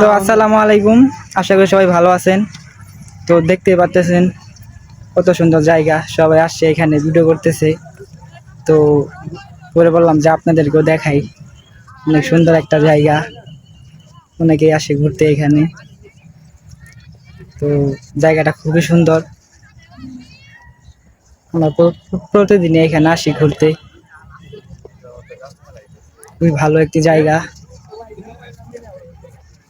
তো আসসালামু আলাইকুম। আশা করি সবাই ভালো আছেন। তো দেখতে পাচ্ছেন কত সুন্দর জায়গা। সবাই আসছে এখানে ভিডিও করতেছে। তো পরে বললাম যে আপনাদেরকেও দেখাই। অনেক সুন্দর একটা জায়গা। অনেকেই আসে ঘুরতে এখানে। তো জায়গাটা খুবই সুন্দর। আমরা প্র- প্রতিদিনই এখানে আসি ঘুরতে। খুবই ভালো একটি জায়গা।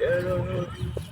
Quero no